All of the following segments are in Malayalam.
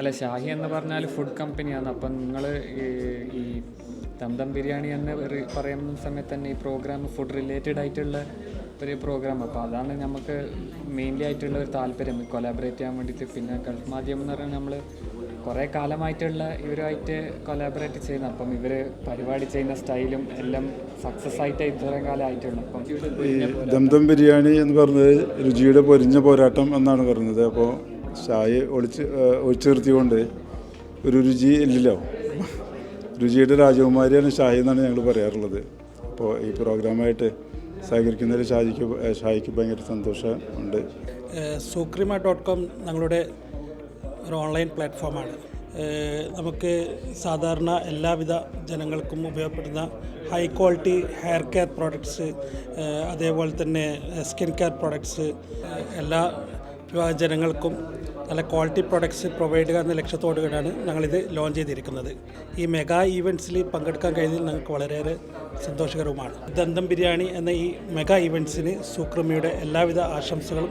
അല്ല ഷാഹി എന്ന് പറഞ്ഞാൽ ഫുഡ് കമ്പനിയാണ് അപ്പം നിങ്ങൾ ഈ ദംദം ബിരിയാണി എന്ന് പറയുന്ന സമയത്ത് തന്നെ ഈ പ്രോഗ്രാം ഫുഡ് റിലേറ്റഡ് ആയിട്ടുള്ള ഒരു പ്രോഗ്രാം അപ്പോൾ അതാണ് നമുക്ക് മെയിൻലി ആയിട്ടുള്ള ഒരു താല്പര്യം. കൊലാബറേറ്റ് ചെയ്യാൻ വേണ്ടിയിട്ട്. പിന്നെ ഗൾഫ് മാധ്യമം എന്ന് പറഞ്ഞാൽ നമ്മൾ കുറേ കാലമായിട്ടുള്ള ഇവരുമായിട്ട് കൊലാബറേറ്റ് ചെയ്യുന്ന അപ്പം ഇവർ പരിപാടി ചെയ്യുന്ന സ്റ്റൈലും എല്ലാം സക്സസ് ആയിട്ട് ഇത്രയും കാലം ആയിട്ടുള്ളൂ അപ്പം ഈ ബിരിയാണി എന്ന് പറഞ്ഞത് രുചിയുടെ പൊരിഞ്ഞ പോരാട്ടം എന്നാണ് പറഞ്ഞത്. അപ്പോൾ ഷായി ഒളിച്ച് ഒഴിച്ചു നിർത്തിക്കൊണ്ട് ഒരു രുചി ഇല്ലല്ലോ. രുചിയുടെ രാജകുമാരിയാണ് ഷാഹി എന്നാണ് ഞങ്ങൾ പറയാറുള്ളത്. അപ്പോൾ ഈ പ്രോഗ്രാമായിട്ട് സഹകരിക്കുന്നതിൽ ഷാജിക്ക് ഷായിക്ക് ഭയങ്കര സന്തോഷമുണ്ട് സൂക്രിമ ഡോട്ട് കോം ഞങ്ങളുടെ ഒരു ഓൺലൈൻ പ്ലാറ്റ്ഫോമാണ്. നമുക്ക് സാധാരണ എല്ലാവിധ ജനങ്ങൾക്കും ഉപയോഗപ്പെടുന്ന high quality hair care products അതേപോലെ തന്നെ സ്കിൻ കെയർ പ്രോഡക്ട്സ് എല്ലാ ജനങ്ങൾക്കും നല്ല ക്വാളിറ്റി പ്രൊഡക്ട്സ് പ്രൊവൈഡ് ചെയ്യുക എന്ന ലക്ഷ്യത്തോടു കൂടിയാണ് ഞങ്ങളിത് ലോഞ്ച് ചെയ്തിരിക്കുന്നത്. ഈ മെഗാ ഈവന്റ്സിൽ പങ്കെടുക്കാൻ കഴിഞ്ഞതിൽ ഞങ്ങൾക്ക് വളരെയേറെ സന്തോഷകരവുമാണ്. ദന്തം ബിരിയാണി എന്ന ഈ മെഗാ ഈവന്റ്സിന് സുക്രമിയുടെ എല്ലാവിധ ആശംസകളും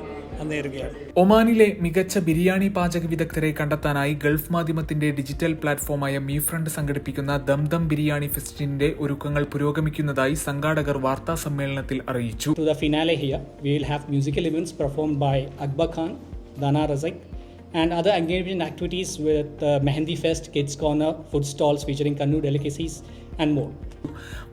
നേരുകയാണ്. ഒമാനിലെ മികച്ച ബിരിയാണി പാചക വിദഗ്ധരെ കണ്ടെത്താനായി ഗൾഫ് മാധ്യമത്തിന്റെ ഡിജിറ്റൽ പ്ലാറ്റ്ഫോമായ മീ ഫ്രണ്ട് സംഘടിപ്പിക്കുന്ന ദംദം ബിരിയാണി ഫെസ്റ്റിന്റെ ഒരുക്കങ്ങൾ പുരോഗമിക്കുന്നതായി സംഘാടകർ വാർത്താ സമ്മേളനത്തിൽ അറിയിച്ചു. To the finale here, we will have musical events performed by Akbar Khan, Dana Razak, and other engagement activities with uh, Mehendi Fest, Kids Corner, food stalls featuring Kannur delicacies, more.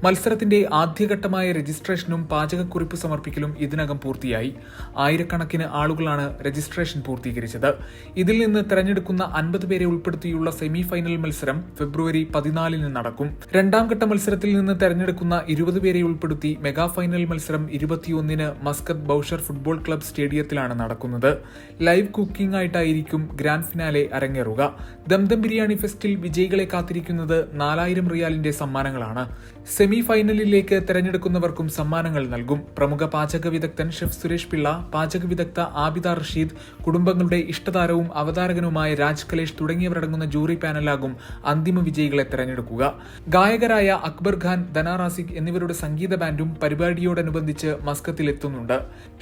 മത്സരത്തിന്റെ ആദ്യഘട്ടമായ രജിസ്ട്രേഷനും പാചകക്കുറിപ്പ് സമർപ്പിക്കലും ഇതിനകം പൂർത്തിയായി. ആയിരക്കണക്കിന് ആളുകളാണ് രജിസ്ട്രേഷൻ പൂർത്തീകരിച്ചത്. ഇതിൽ നിന്ന് തെരഞ്ഞെടുക്കുന്ന അൻപത് പേരെ ഉൾപ്പെടുത്തിയുള്ള സെമി ഫൈനൽ മത്സരം ഫെബ്രുവരി പതിനാലിന് നടക്കും. രണ്ടാം ഘട്ട മത്സരത്തിൽ നിന്ന് തെരഞ്ഞെടുക്കുന്ന ഇരുപത് പേരെ ഉൾപ്പെടുത്തി മെഗാ ഫൈനൽ മത്സരം ഇരുപത്തിയൊന്നിന് മസ്കത്ത് ബൌഷർ ഫുട്ബോൾ ക്ലബ് സ്റ്റേഡിയത്തിലാണ് നടക്കുന്നത്. ലൈവ് കുക്കിംഗ് ആയിട്ടായിരിക്കും ഗ്രാൻഡ് ഫിനാലെ അരങ്ങേറുക. ദംദം ബിരിയാണി ഫെസ്റ്റിൽ വിജയികളെ കാത്തിരിക്കുന്നത് നാലായിരം റിയാലിന്റെ സമ്മാനങ്ങളാണ്. സെമി ഫൈനലിലേക്ക് തെരഞ്ഞെടുക്കുന്നവർക്കും സമ്മാനങ്ങൾ നൽകും. പ്രമുഖ പാചക വിദഗ്ധൻ ഷെഫ് സുരേഷ് പിള്ള പാചക വിദഗ്ധ ആബിദ റഷീദ് കുടുംബങ്ങളുടെ ഇഷ്ടതാരവും അവതാരകനുമായ രാജ് കലേഷ് തുടങ്ങിയവരടങ്ങുന്ന ജൂറി പാനലാകും അന്തിമ വിജയികളെ തെരഞ്ഞെടുക്കുക. ഗായകരായ അക്ബർ ഖാൻ ധനാറാസിക് എന്നിവരുടെ സംഗീത ബാൻഡും പരിപാടിയോടനുബന്ധിച്ച് മസ്കത്തിലെത്തുന്നുണ്ട്.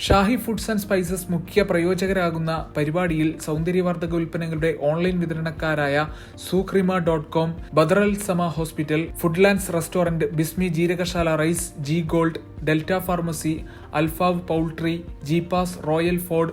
ഷാഹി ഫുഡ്സ് ആൻഡ് സ്പൈസസ് മുഖ്യ പ്രയോജകരാകുന്ന പരിപാടിയിൽ സൗന്ദര്യവർദ്ധക ഉൽപ്പന്നങ്ങളുടെ online വിതരണക്കാരായ Sukrima dot com Badr al Samaa hospital Foodlands restaurant Bismi Jeerakasala rice G gold Delta pharmacy അൽഫാവ് poultry Geepas Royal Ford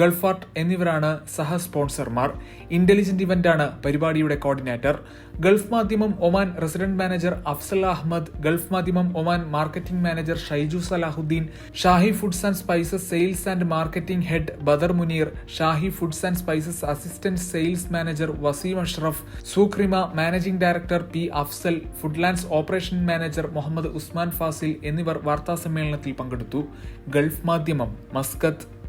ഗൾഫാർട്ട് എന്നിവരാണ് സഹ സ്പോൺസർമാർ. ഇന്റലിജന്റ് ഇവന്റാണ് പരിപാടിയുടെ coordinator Gulf Madhyamam Oman resident manager Afzal Ahmed Gulf Madhyamam Oman marketing manager Shaiju Salahuddin Shahi Foods and Spices sales and marketing head Badar Muneer Shahi Foods and spices assistant sales manager Waseem Ashraf Sukrima managing director P Afzal Foodlands operation manager Muhammad Usman Fazil എന്നിവർ വാർത്താ സമ്മേളനത്തിൽ പങ്കെടുത്തു. ഗൾഫ് മാധ്യമം മസ്കത്ത്.